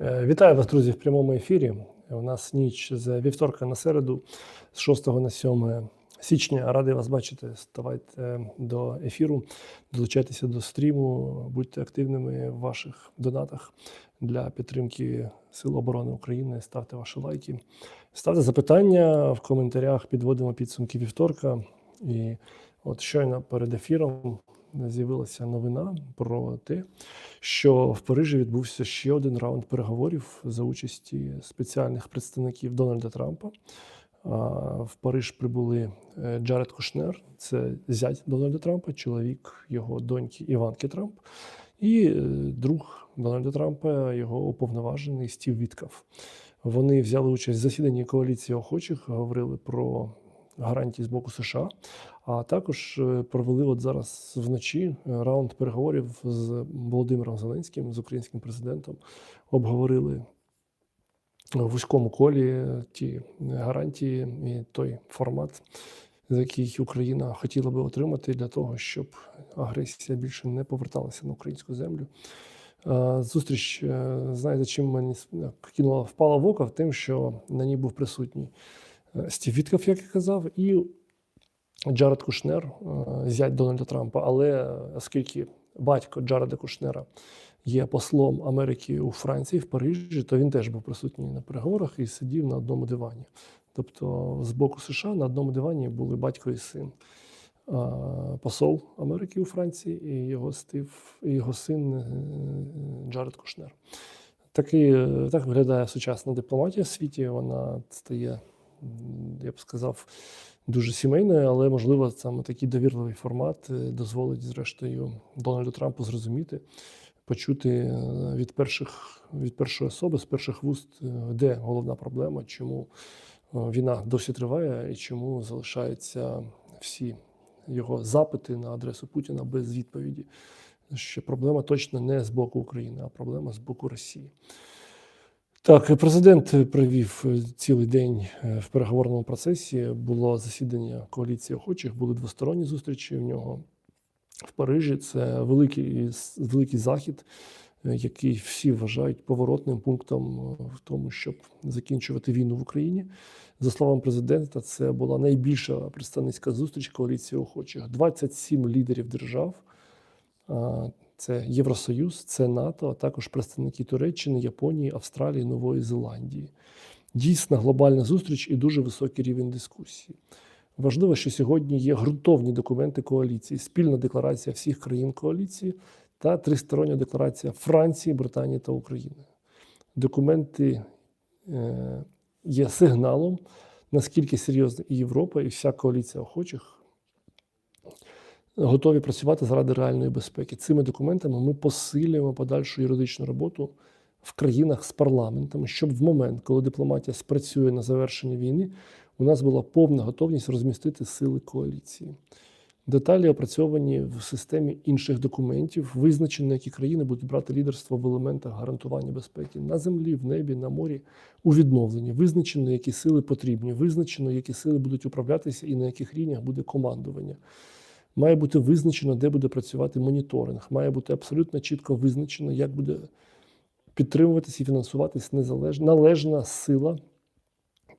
Е, Вітаю вас, друзі, в прямому ефірі. У нас ніч з вівторка на середу, з 6 на 7 січня. Радий вас бачити. Ставайте до ефіру, долучайтеся до стріму, будьте активними в ваших донатах для підтримки Сил оборони України. Ставте ваші лайки, ставте запитання в коментарях. Підводимо підсумки вівторка. І от щойно перед ефіром з'явилася новина про те, що в Парижі відбувся ще один раунд переговорів за участі спеціальних представників Дональда Трампа. В Париж прибули е, Джаред Кушнер, це зять Дональда Трампа, чоловік його доньки Іванки Трамп, і е, друг Дональда Трампа, його уповноважений Стів Віткав. Вони взяли участь в засіданні коаліції охочих, говорили про гарантії з боку США, а також е, провели от зараз вночі е, раунд переговорів з Володимиром Зеленським, з українським президентом. Обговорили в вузькому колі ті гарантії і той формат, який Україна хотіла би отримати для того, щоб агресія більше не поверталася на українську землю. Е, Зустріч, е, знаєте, чим мені е, кинула впала в око, тим, що на ній був присутній е, Стів Вітков, як я казав, і Джаред Кушнер, е, зять Дональда Трампа. Але е, оскільки батько Джареда Кушнера є послом Америки у Франції, в Парижі, то він теж був присутній на переговорах і сидів на одному дивані. Тобто, з боку США на одному дивані були батько і син. Е, Посол Америки у Франції і його стив, і його син е, Джаред Кушнер. Такий, е, так виглядає сучасна дипломатія в світі. Вона стає, я б сказав, дуже сімейною, але можливо саме такий довірливий формат е, дозволить, зрештою, Дональду Трампу зрозуміти, почути е, від перших від першої особи, з перших вуст, е, де головна проблема, чому війна досі триває і чому залишаються всі його запити на адресу Путіна без відповіді. Що проблема точно не з боку України, а проблема з боку Росії. Так, президент провів е, цілий день е, в переговорному процесі. Було засідання коаліції охочих, були двосторонні зустрічі в нього в Парижі. Це великий, великий захід, е, який всі вважають поворотним пунктом е, в тому, щоб закінчувати війну в Україні. За словами президента, це була найбільша представницька зустріч коаліції охочих. 27 лідерів держав. Це Євросоюз, це НАТО, а також представники Туреччини, Японії, Австралії, Нової Зеландії. Дійсно глобальна зустріч і дуже високий рівень дискусії. Важливо, що сьогодні є ґрунтовні документи коаліції, спільна декларація всіх країн коаліції та тристороння декларація Франції, Британії та України. Документи е, є сигналом, наскільки серйозна і Європа, і вся коаліція охочих готові працювати заради реальної безпеки. Цими документами ми посилюємо подальшу юридичну роботу в країнах з парламентами, щоб в момент, коли дипломатія спрацює на завершення війни, у нас була повна готовність розмістити сили коаліції. Деталі опрацьовані в системі інших документів, визначено, які країни будуть брати лідерство в елементах гарантування безпеки на землі, в небі, на морі, у відновленні. Визначено, які сили потрібні, визначено, які сили будуть управлятися і на яких рівнях буде командування. Має бути визначено, де буде працювати моніторинг. Має бути абсолютно чітко визначено, як буде підтримуватись і фінансуватись незалежна належна сила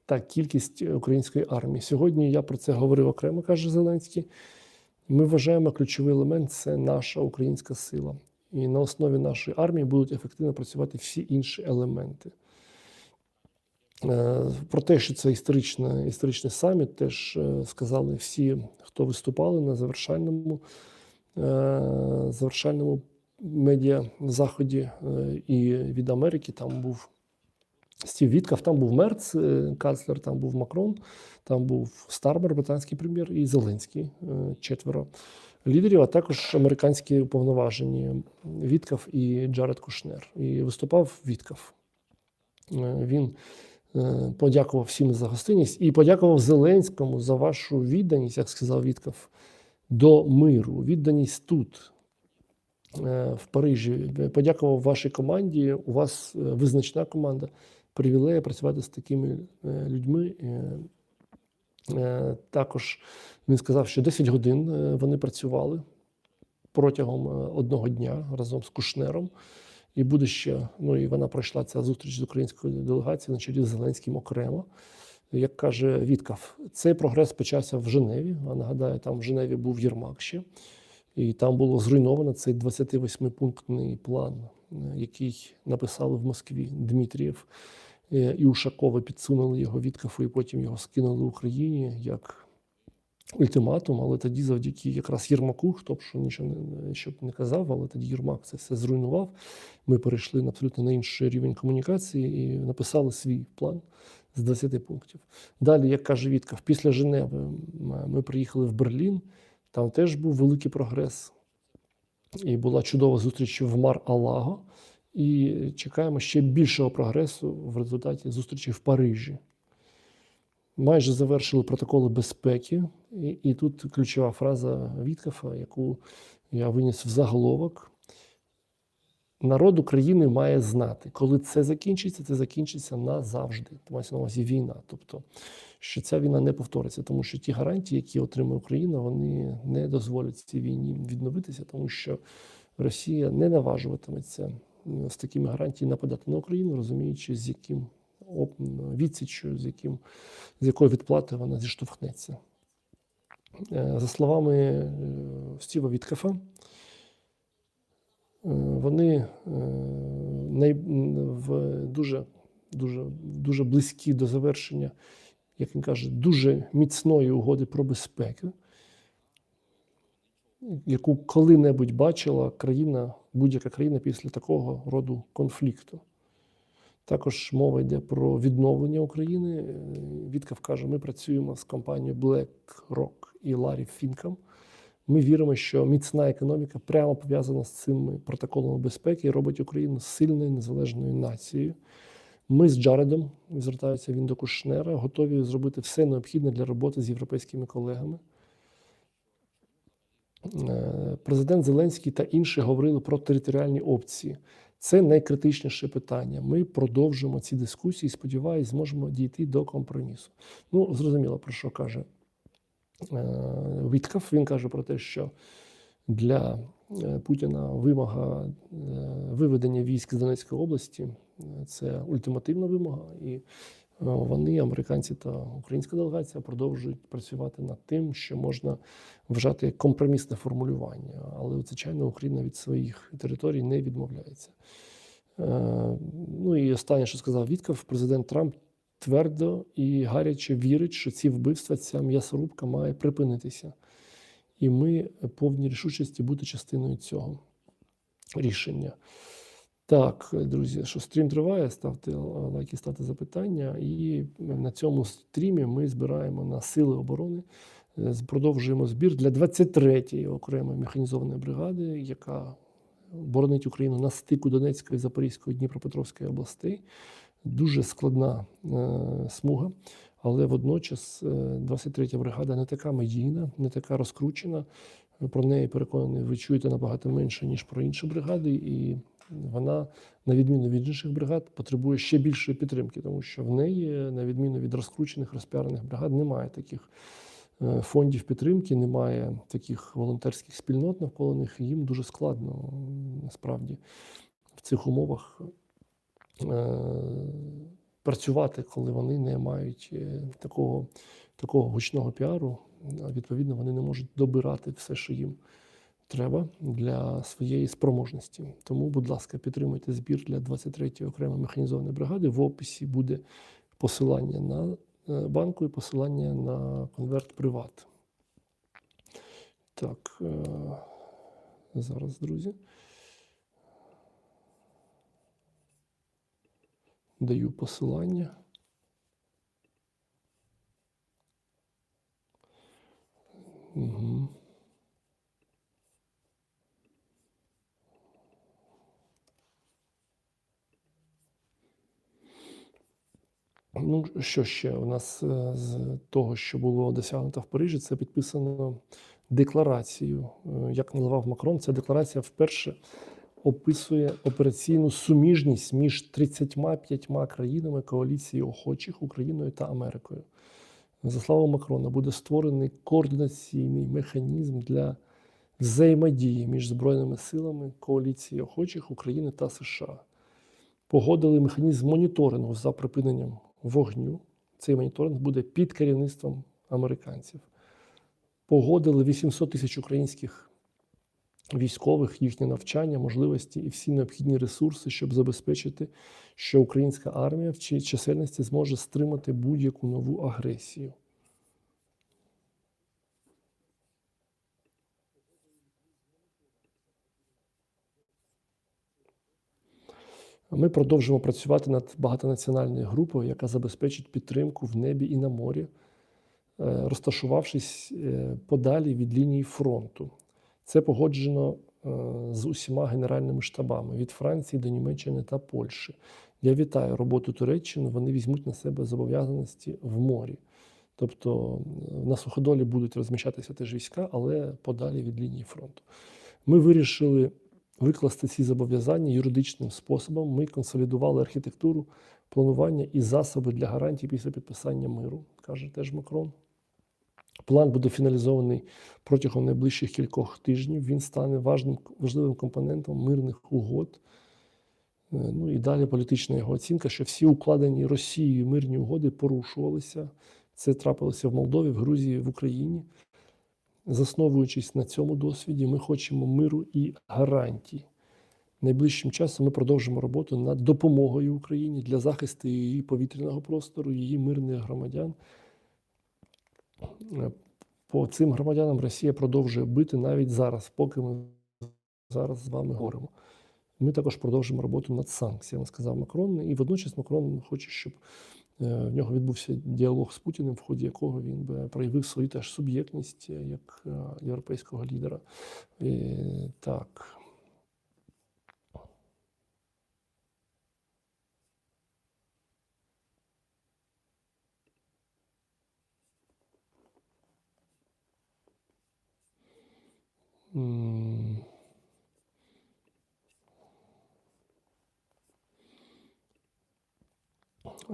та кількість української армії. Сьогодні я про це говорив окремо, каже Зеленський. Ми вважаємо, ключовий елемент це наша українська сила. І на основі нашої армії будуть ефективно працювати всі інші елементи. Е, Про те, що це історична, історичний саміт, теж е, сказали всі, хто виступали на завершальному, е, завершальному медіа заході і від Америки. Там був Стів Віткав, там був Мерц, канцлер, там був Макрон, там був Стармер, британський прем'єр, і Зеленський, четверо лідерів, а також американські уповноважені Віткав і Джаред Кушнер. І виступав Віткав. Він подякував всім за гостинність і подякував Зеленському за вашу відданість, як сказав Віткав, до миру, відданість тут, е, в Парижі. Подякував вашій команді. У вас е, визначна команда. Привілея працювати з такими е, людьми. Е, е, Також він сказав, що 10 годин е, вони працювали протягом е, одного дня разом з Кушнером. І буде ще, ну і вона пройшла ця зустріч з українською делегацією на чолі з Зеленським окремо. Як каже Віткав, цей прогрес почався в Женеві. А нагадаю, там в Женеві був Єрмак ще, і там було зруйновано цей 28-пунктний план, який написали в Москві Дмитрієв е, і Ушакова підсунули його Віткафу, і потім його скинули в Україні як ультиматум. Але тоді, завдяки якраз Єрмаку, хто б що нічого не щоб не казав, але тоді Єрмак це все зруйнував. Ми перейшли на абсолютно на інший рівень комунікації і написали свій план з 20 пунктів. Далі, як каже Віткав, після Женеви ми приїхали в Берлін. Там теж був великий прогрес. І була чудова зустріч в Мар-Алаго. І чекаємо ще більшого прогресу в результаті зустрічі в Парижі. Майже завершили протоколи безпеки, і, і тут ключова фраза Віткафа, яку я виніс в заголовок. Народ України має знати, коли це закінчиться, це закінчиться назавжди. Мається на увазі війна. Тобто, що ця війна не повториться, тому що ті гарантії, які отримує Україна, вони не дозволять цій війні відновитися, тому що Росія не наважуватиметься з такими гарантіями нападати на Україну, розуміючи, з яким відсіччю, з яким з якою відплати вона зіштовхнеться. Е, За словами е, Стіва Віткафа, е, вони в дуже, дуже, дуже близькі до завершення, як він каже, дуже міцної угоди про безпеку, яку коли-небудь бачила країна, будь-яка країна після такого роду конфлікту. Також мова йде про відновлення України. Е, Віткав каже, ми працюємо з компанією BlackRock і Ларі Фінком. Ми віримо, що міцна економіка прямо пов'язана з цими протоколами безпеки і робить Україну сильною незалежною нацією. Ми з Джаредом, звертається він до Кушнера, готові зробити все необхідне для роботи з європейськими колегами. Е, Президент Зеленський та інші говорили про територіальні опції. Це найкритичніше питання. Ми продовжимо ці дискусії. сподіваюся, зможемо дійти до компромісу. Ну, зрозуміло, про що каже е, Віткав. Він каже про те, що для е, Путіна вимога е, виведення військ з Донецької області це ультимативна вимога, і вони, американці та українська делегація, продовжують працювати над тим, що можна вважати як компромісне формулювання. Але, звичайно, Україна від своїх територій не відмовляється. Е, Ну і останнє, що сказав Вітков, президент Трамп твердо і гаряче вірить, що ці вбивства, ця м'ясорубка має припинитися. І ми повні рішучості бути частиною цього рішення. Так, друзі, що стрім триває, ставте лайки, ставте запитання. І на цьому стрімі ми збираємо на сили оборони. е, Продовжуємо збір для 23-ї окремої механізованої бригади, яка боронить Україну на стику Донецької, Запорізької, Дніпропетровської областей. Дуже складна е, смуга, але водночас е, 23-я бригада не така медійна, не така розкручена. Про неї переконаний, ви чуєте набагато менше, ніж про інші бригади, і вона, на відміну від інших бригад, потребує ще більшої підтримки, тому що в неї, на відміну від розкручених, розпіарених бригад, немає таких е, фондів підтримки, немає таких волонтерських спільнот навколо них. і Їм дуже складно насправді в цих умовах е, працювати, коли вони не мають е, такого, такого гучного піару. Відповідно, вони не можуть добирати все, що їм треба для своєї спроможності. Тому, будь ласка, підтримуйте збір для 23-ї окремої механізованої бригади. В описі буде посилання на е, банку і посилання на конверт Приват. Так, е, зараз, друзі. Даю посилання. Ну, що ще? У нас е, з того, що було досягнуто в Парижі, це підписано декларацію. Е, Як назвав Макрон, ця декларація вперше описує операційну суміжність між 35 країнами коаліції охочих Україною та Америкою. За словами Макрона, буде створений координаційний механізм для взаємодії між збройними силами коаліції охочих України та США. Погодили механізм моніторингу за припиненням вогню. Цей моніторинг буде під керівництвом американців. Погодили 800 тисяч українських військових, їхнє навчання, можливості і всі необхідні ресурси, щоб забезпечити, що українська армія в чисельності зможе стримати будь-яку нову агресію. Ми продовжимо працювати над багатонаціональною групою, яка забезпечить підтримку в небі і на морі, е, розташувавшись е, подалі від лінії фронту. Це погоджено е, з усіма генеральними штабами від Франції до Німеччини та Польщі. Я вітаю роботу Туреччини. Вони візьмуть на себе зобов'язаності в морі. Тобто на суходолі будуть розміщатися теж війська, але подалі від лінії фронту. Ми вирішили викласти ці зобов'язання юридичним способом. Ми консолідували архітектуру планування і засоби для гарантій після підписання миру, каже теж Макрон. План буде фіналізований протягом найближчих кількох тижнів. Він стане важним, важливим компонентом мирних угод. Е, Ну і далі політична його оцінка, що всі укладені Росією мирні угоди порушувалися. Це трапилося в Молдові, в Грузії, в Україні. Засновуючись на цьому досвіді, ми хочемо миру і гарантій. Найближчим часом ми продовжимо роботу над допомогою Україні для захисту її повітряного простору, її мирних громадян. Е, По цим громадянам Росія продовжує бити навіть зараз, поки ми зараз з вами говоримо. Ми також продовжимо роботу над санкціями, сказав Макрон. І водночас Макрон хоче, щоб в нього відбувся діалог з Путіним, в ході якого він би проявив свою теж суб'єктність е, як е, європейського лідера. І, так.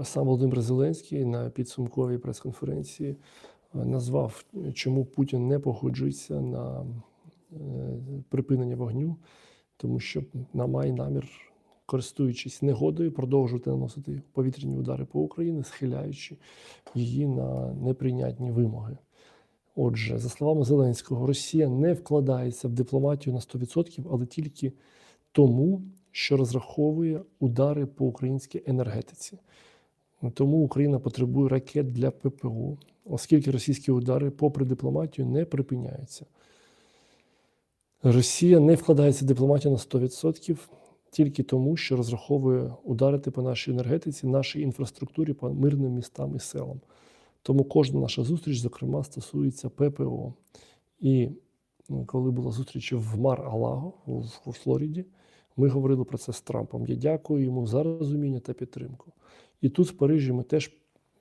Сам Володимир Зеленський на підсумковій прес-конференції е, назвав, чому Путін не погоджується на е, припинення вогню, тому що на має намір, користуючись негодою, продовжувати наносити повітряні удари по Україні, схиляючи її на неприйнятні вимоги. Отже, за словами Зеленського, Росія не вкладається в дипломатію на 100%, але тільки тому, що розраховує удари по українській енергетиці. Тому Україна потребує ракет для ППО, оскільки російські удари, попри дипломатію, не припиняються. Росія не вкладається в дипломатію на 100% тільки тому, що розраховує ударити по нашій енергетиці, нашій інфраструктурі, по мирним містам і селам. Тому кожна наша зустріч, зокрема, стосується ППО. І ну, коли була зустріч в Мар-Алаго у Флориді, ми говорили про це з Трампом. Я дякую йому за розуміння та підтримку. І тут, в Парижі, ми теж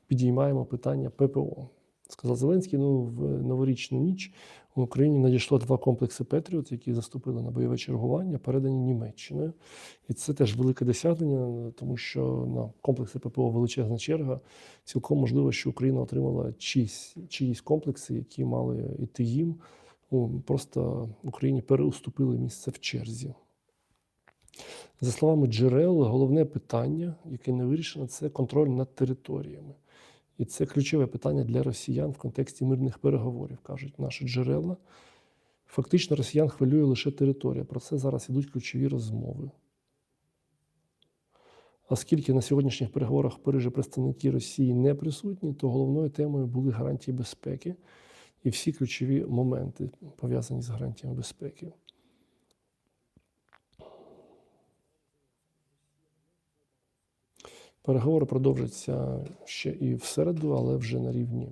підіймаємо питання ППО. Сказав Зеленський, ну в новорічну ніч в Україні надійшло два комплекси Петріот, які заступили на бойове чергування, передані Німеччиною. І це теж велике досягнення, тому що на комплекси ППО величезна черга. Цілком можливо, що Україна отримала чиїсь, чиїсь комплекси, які мали йти їм. Просто Україні переуступили місце в черзі. За словами джерел, головне питання, яке не вирішено, це контроль над територіями. І це ключове питання для росіян в контексті мирних переговорів, кажуть наші джерела. Фактично, росіян хвилює лише територія. Про це зараз ідуть ключові розмови. Оскільки на сьогоднішніх переговорах в Парижі представники Росії не присутні, то головною темою були гарантії безпеки і всі ключові моменти пов'язані з гарантіями безпеки. Переговори продовжаться ще і в середу, але вже на рівні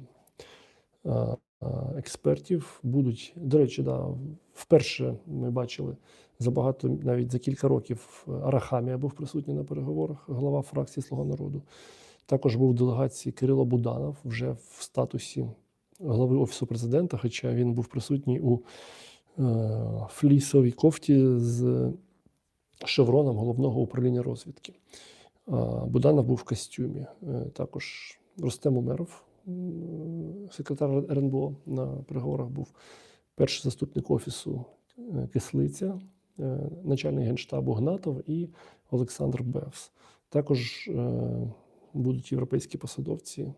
експертів. Будуть, до речі, да, вперше ми бачили за багато, навіть за кілька років, Арахамія був присутній на переговорах, глава фракції Слуга народу. Також був в делегації Кирило Буданов вже в статусі глави Офісу президента, хоча він був присутній у е, флісовій кофті з шевроном головного управління розвідки. Буданов був в костюмі. Е, Також Рустем Умеров, секретар РНБО на переговорах був перший заступник офісу е, Кислиця, е, начальник генштабу Гнатов і Олександр Бевс. Також будуть європейські посадовці.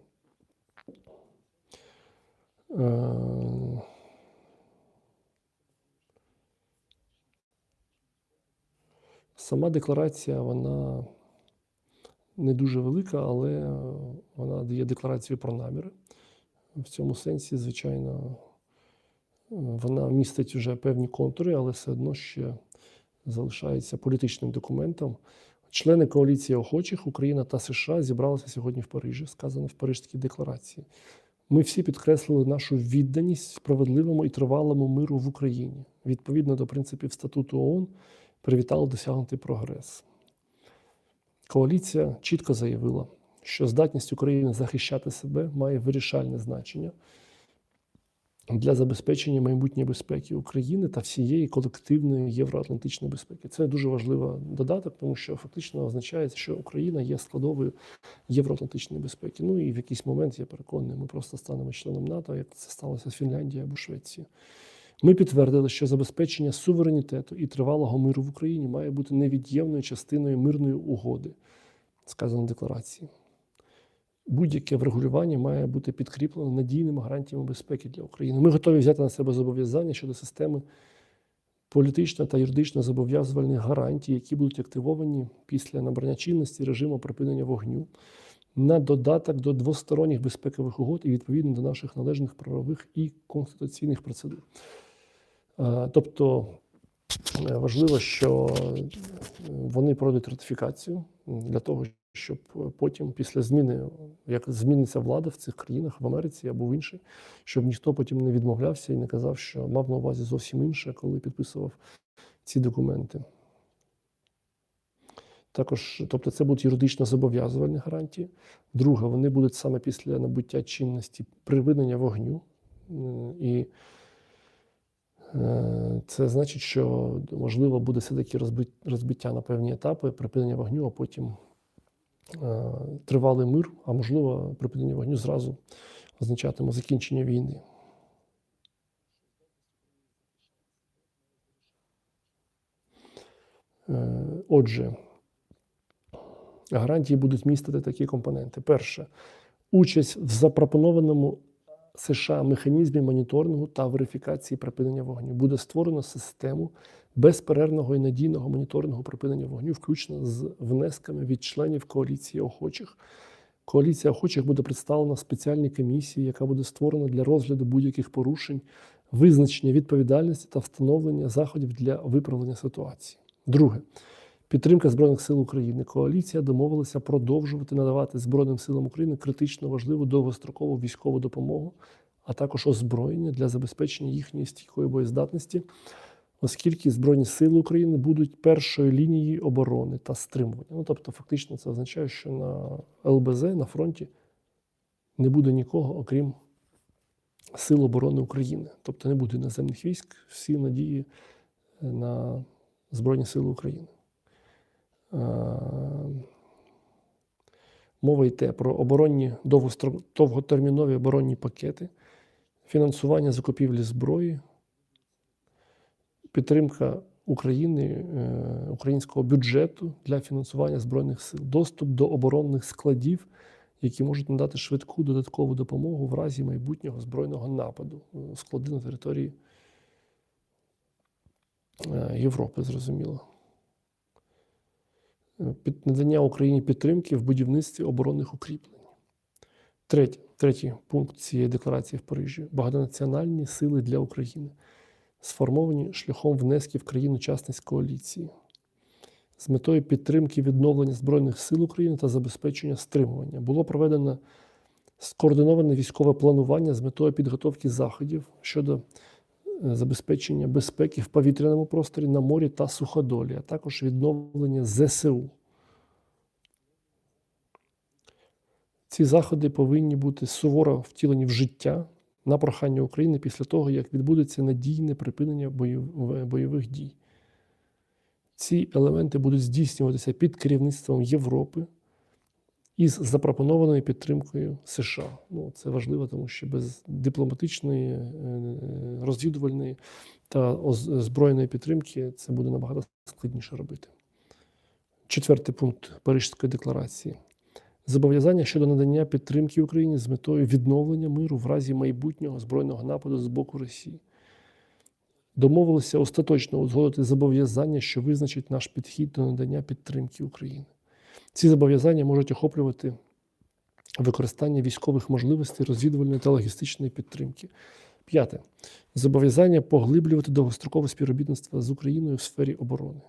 Сама декларація, вона не дуже велика, але вона дає декларацію про наміри. В цьому сенсі, звичайно, вона містить вже певні контури, але все одно ще залишається політичним документом. Члени коаліції охочих Україна та США зібралися сьогодні в Парижі, сказано в Парижській декларації. Ми всі підкреслили нашу відданість справедливому і тривалому миру в Україні. Відповідно до принципів статуту ООН, привітали досягнутий прогрес. Коаліція чітко заявила, що здатність України захищати себе має вирішальне значення для забезпечення майбутньої безпеки України та всієї колективної євроатлантичної безпеки. Це дуже важливий додаток, тому що фактично означає, що Україна є складовою євроатлантичної безпеки. Ну і в якийсь момент я переконаний, ми просто станемо членом НАТО, як це сталося з Фінляндією або Швецією. Ми підтвердили, що забезпечення суверенітету і тривалого миру в Україні має бути невід'ємною частиною мирної угоди, сказано в декларації. Будь-яке врегулювання має бути підкріплено надійними гарантіями безпеки для України. Ми готові взяти на себе зобов'язання щодо системи політично та юридично зобов'язувальних гарантій, які будуть активовані після набрання чинності режиму припинення вогню на додаток до двосторонніх безпекових угод і відповідно до наших належних правових і конституційних процедур. Е, Тобто е, важливо, що вони пройдуть ратифікацію для того, щоб потім, після зміни, як зміниться влада в цих країнах в Америці або в інших, щоб ніхто потім не відмовлявся і не казав, що мав на увазі зовсім інше, коли підписував ці документи. Також, тобто, це будуть юридично зобов'язувальні гарантії. Друге, вони будуть саме після набуття чинності припинення вогню. І це значить, що можливо буде все-таки розбиття на певні етапи, припинення вогню, а потім е, тривалий мир, а можливо, припинення вогню зразу означатиме закінчення війни. Е, Отже, гарантії будуть містити такі компоненти. Перше, участь в запропонованому США механізмі моніторингу та верифікації припинення вогню. Буде створено систему безперервного і надійного моніторингу припинення вогню, включно з внесками від членів коаліції охочих. Коаліція охочих буде представлена спеціальній комісії, яка буде створена для розгляду будь-яких порушень, визначення відповідальності та встановлення заходів для виправлення ситуації. Друге. Підтримка Збройних сил України. Коаліція домовилася продовжувати надавати Збройним силам України критично важливу довгострокову військову допомогу, а також озброєння для забезпечення їхньої стійкої боєздатності, оскільки Збройні сили України будуть першою лінією оборони та стримування. Ну, тобто, фактично, це означає, що на ЛБЗ на фронті не буде нікого, окрім Сил оборони України. Тобто не буде іноземних військ, всі надії на Збройні Сили України. Е, Мова йде про оборонні довготермінові оборонні пакети, фінансування закупівлі зброї, підтримка України, е, українського бюджету для фінансування Збройних сил, доступ до оборонних складів, які можуть надати швидку додаткову допомогу в разі майбутнього збройного нападу. Е, Склади на території Європи, зрозуміло. Під надання Україні підтримки в будівництві оборонних укріплень. Третє, третій пункт цієї декларації в Парижі багатонаціональні сили для України, сформовані шляхом внесків країн-учасниць коаліції з метою підтримки відновлення Збройних сил України та забезпечення стримування. Було проведено скоординоване військове планування з метою підготовки заходів щодо забезпечення безпеки в повітряному просторі на морі та суходолі, а також відновлення ЗСУ. Ці заходи повинні бути суворо втілені в життя на прохання України після того, як відбудеться надійне припинення бойов- бойових дій. Ці елементи будуть здійснюватися під керівництвом Європи із запропонованою підтримкою США. Ну, це важливо, тому що без дипломатичної, е, розвідувальної та збройної підтримки це буде набагато складніше робити. Четвертий пункт Парижської декларації. Зобов'язання щодо надання підтримки Україні з метою відновлення миру в разі майбутнього збройного нападу з боку Росії. Домовилися остаточно узгодити зобов'язання, що визначить наш підхід до надання підтримки України. Ці зобов'язання можуть охоплювати використання військових можливостей розвідувальної та логістичної підтримки. П'яте. Зобов'язання поглиблювати довгострокове співробітництво з Україною в сфері оборони.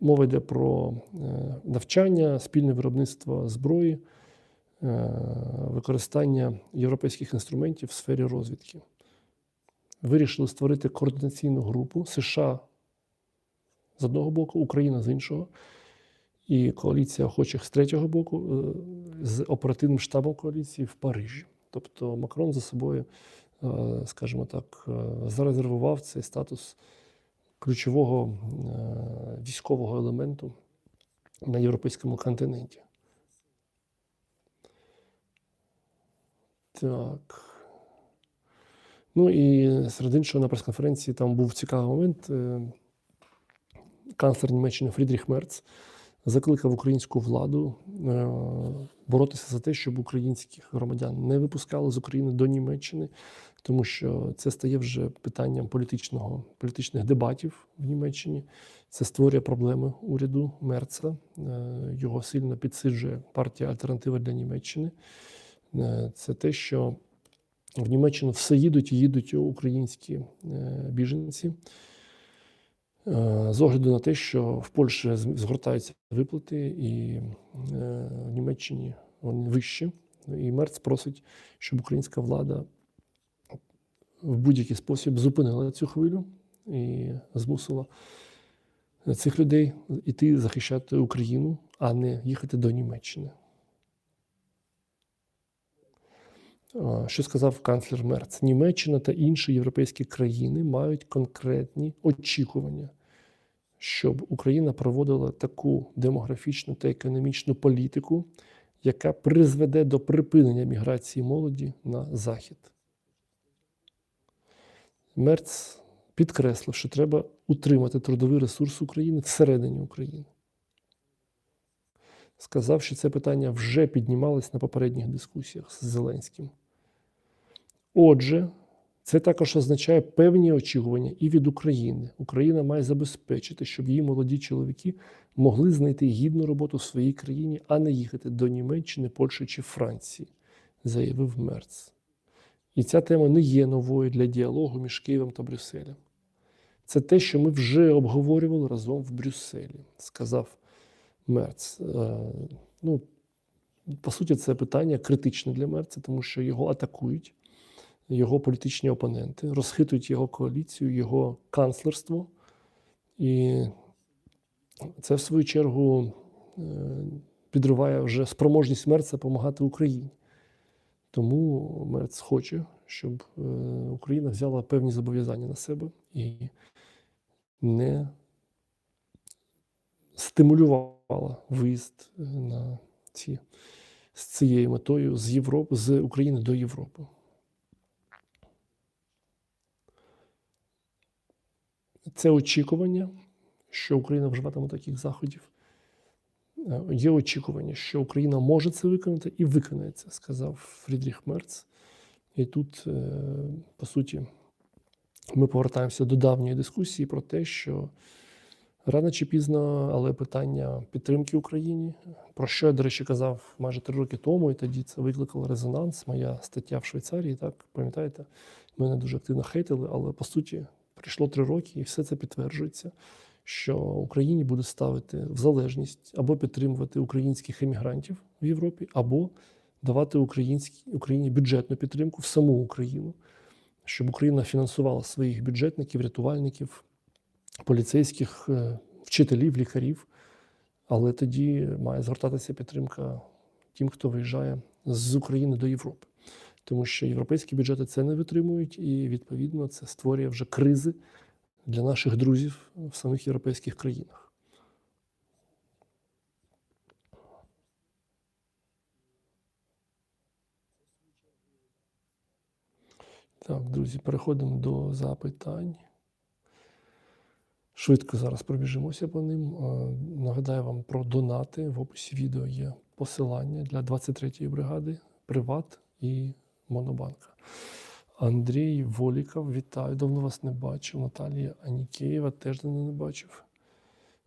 Мова йде про е, навчання, спільне виробництво зброї, е, використання європейських інструментів в сфері розвідки. Вирішили створити координаційну групу США з одного боку, Україна з іншого, і коаліція охочих з третього боку е, з оперативним штабом коаліції в Парижі. Тобто Макрон за собою, е, скажімо так, е, зарезервував цей статус ключового військового елементу на європейському континенті. Так. Ну і серед іншого на прес-конференції там був цікавий момент. Канцлер Німеччини Фрідріх Мерц закликав українську владу е, боротися за те, щоб українських громадян не випускали з України до Німеччини, тому що це стає вже питанням політичного, політичних дебатів в Німеччині. Це створює проблеми уряду Мерца. Е, Його сильно підсиджує партія Альтернатива для Німеччини. Е, Це те, що в Німеччину все їдуть і їдуть українські біженці. Е, З огляду на те, що в Польщі згортаються виплати, і е, в Німеччині вони вищі. І Мерц просить, щоб українська влада в будь-який спосіб зупинила цю хвилю і змусила цих людей іти захищати Україну, а не їхати до Німеччини. А, Що сказав канцлер Мерц? Німеччина та інші європейські країни мають конкретні очікування, щоб Україна проводила таку демографічну та економічну політику, яка призведе до припинення міграції молоді на захід. Мерц підкреслив, що треба утримати трудовий ресурс України всередині України. Сказав, що це питання вже піднімалось на попередніх дискусіях з Зеленським. Отже, це також означає певні очікування і від України. Україна має забезпечити, щоб її молоді чоловіки могли знайти гідну роботу в своїй країні, а не їхати до Німеччини, Польщі чи Франції, заявив Мерц. І ця тема не є новою для діалогу між Києвом та Брюсселем. Це те, що ми вже обговорювали разом в Брюсселі, сказав Мерц. Е, Ну, по суті, це питання критичне для Мерца, тому що його атакують його політичні опоненти, розхитують його коаліцію, його канцлерство. І це, в свою чергу, е, підриває вже спроможність Мерца допомагати Україні. Тому Мерц хоче, щоб е, Україна взяла певні зобов'язання на себе і не стимулювала виїзд е, на ці з цією метою з Європи, з України до Європи. Це очікування, що Україна вживатиме таких заходів. Е, Є очікування, що Україна може це виконати і виконає це, сказав Фрідріх Мерц. І тут, е, по суті, ми повертаємося до давньої дискусії про те, що рано чи пізно, але питання підтримки Україні, про що я, до речі, казав майже три роки тому, і тоді це викликало резонанс. Моя стаття в Швейцарії, так пам'ятаєте, мене дуже активно хейтили, але по суті пройшло три роки, і все це підтверджується, що Україні буде ставити в залежність або підтримувати українських емігрантів в Європі, або давати Україні бюджетну підтримку в саму Україну, щоб Україна фінансувала своїх бюджетників, рятувальників, поліцейських, е, вчителів, лікарів. Але тоді має згортатися підтримка тим, хто виїжджає з України до Європи тому що європейські бюджети це не витримують, і відповідно це створює вже кризи для наших друзів в самих європейських країнах. Так, друзі, переходимо до запитань. Швидко зараз пробіжимося по ним. Е, нагадаю вам про донати. В описі відео є посилання для 23-ї бригади, приват і Монобанка. Андрій Воліков, вітаю. Давно вас не бачив. Наталія Анікеєва теж не бачив.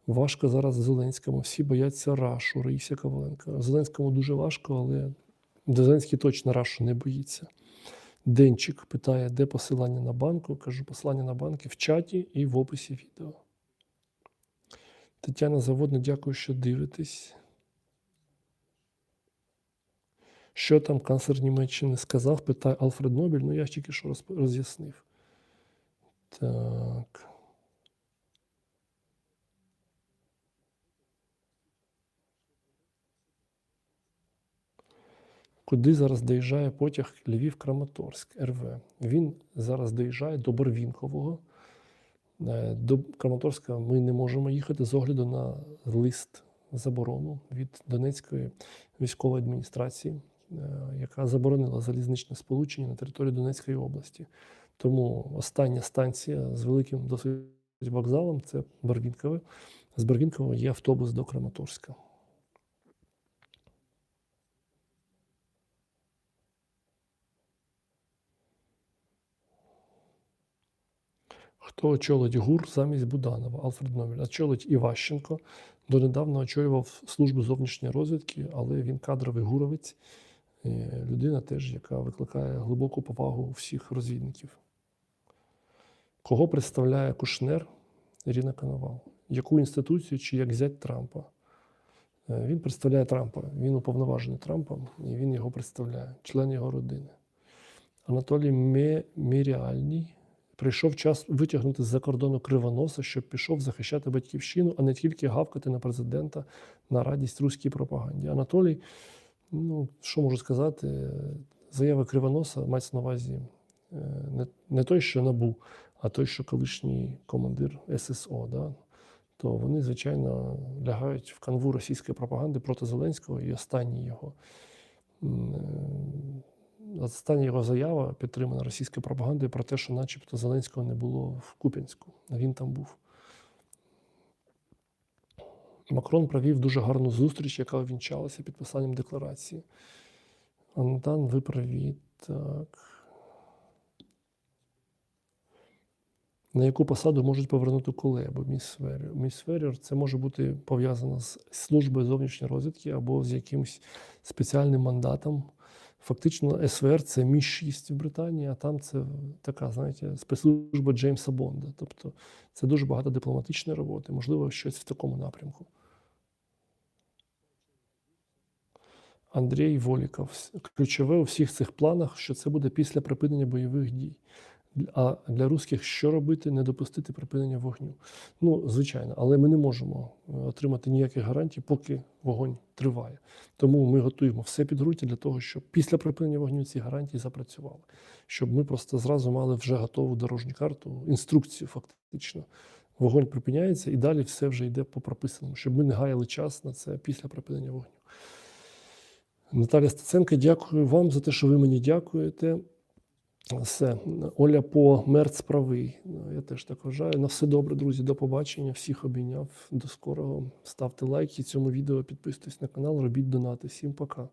Важко зараз Зеленському. Всі бояться рашу. Раїся Коваленко. Зеленському дуже важко, але Зеленський точно рашу не боїться. Денчик питає, де посилання на банку. Кажу, посилання на банки в чаті і в описі відео. Тетяна Заводна, дякую, що дивитесь. Що там канцлер Німеччини сказав? Питає Алфред Нобель. Ну, я ж тільки що роз'яснив. Так. Куди зараз доїжджає потяг Львів-Краматорськ РВ? Він зараз доїжджає до Барвінкового. Е, До Краматорська ми не можемо їхати з огляду на лист заборону від Донецької військової адміністрації, яка заборонила залізничне сполучення на території Донецької області. Тому остання станція з великим досить вокзалом це Барвінкове. З Барвінкового є автобус до Краматорська. Хто очолить ГУР замість Буданова? Алфред Нобель. Очолить Іващенко. Донедавна очолював службу зовнішньої розвідки, але він кадровий гуровець. Е, Людина теж, яка викликає глибоку повагу у всіх розвідників. Кого представляє Кушнер Ірина Коновал? Яку інституцію чи як зять Трампа? Е, Він представляє Трампа. Він уповноважений Трампом, і він його представляє, член його родини. Анатолій Міріальний. Прийшов час витягнути з-за кордону кривоноса, щоб пішов захищати батьківщину, а не тільки гавкати на президента на радість руській пропаганді. Анатолій, ну що можу сказати, заява кривоноса мається на увазі е, не, не той, що набув, а той, що колишній командир ССО. Да? То вони, звичайно, лягають в канву російської пропаганди проти Зеленського і останній його. е, Остання його заява підтримана російською пропагандою про те, що начебто Зеленського не було в Куп'янську, він там був. Макрон провів дуже гарну зустріч, яка увінчалася підписанням декларації. Антан, ви праві. Так. На яку посаду можуть повернути Кулебу, місферіор? Місферіор це може бути пов'язано з службою зовнішньої розвідки або з якимось спеціальним мандатом. Фактично, СВР це Мі 6 в Британії, а там це така, знаєте, спецслужба Джеймса Бонда. Тобто це дуже багато дипломатичної роботи, можливо, щось в такому напрямку. Андрій Воліков. Ключове у всіх цих планах, що це буде після припинення бойових дій. А для русських що робити? Не допустити припинення вогню. Ну, звичайно, але ми не можемо е, отримати ніяких гарантій, поки вогонь триває. Тому ми готуємо все підґрунтя для того, щоб після припинення вогню ці гарантії запрацювали. Щоб ми просто зразу мали вже готову дорожню карту, інструкцію, фактично. Вогонь припиняється і далі все вже йде по прописаному, щоб ми не гаяли час на це після припинення вогню. Наталя Стеценко, дякую вам за те, що ви мені дякуєте. Все, Оля по мерц правий. Ну, Я теж так вважаю. На все добре, друзі. До побачення. Всіх обійняв. До скорого. Ставте лайки цьому відео, підписуйтесь на канал, робіть донати. Всім пока.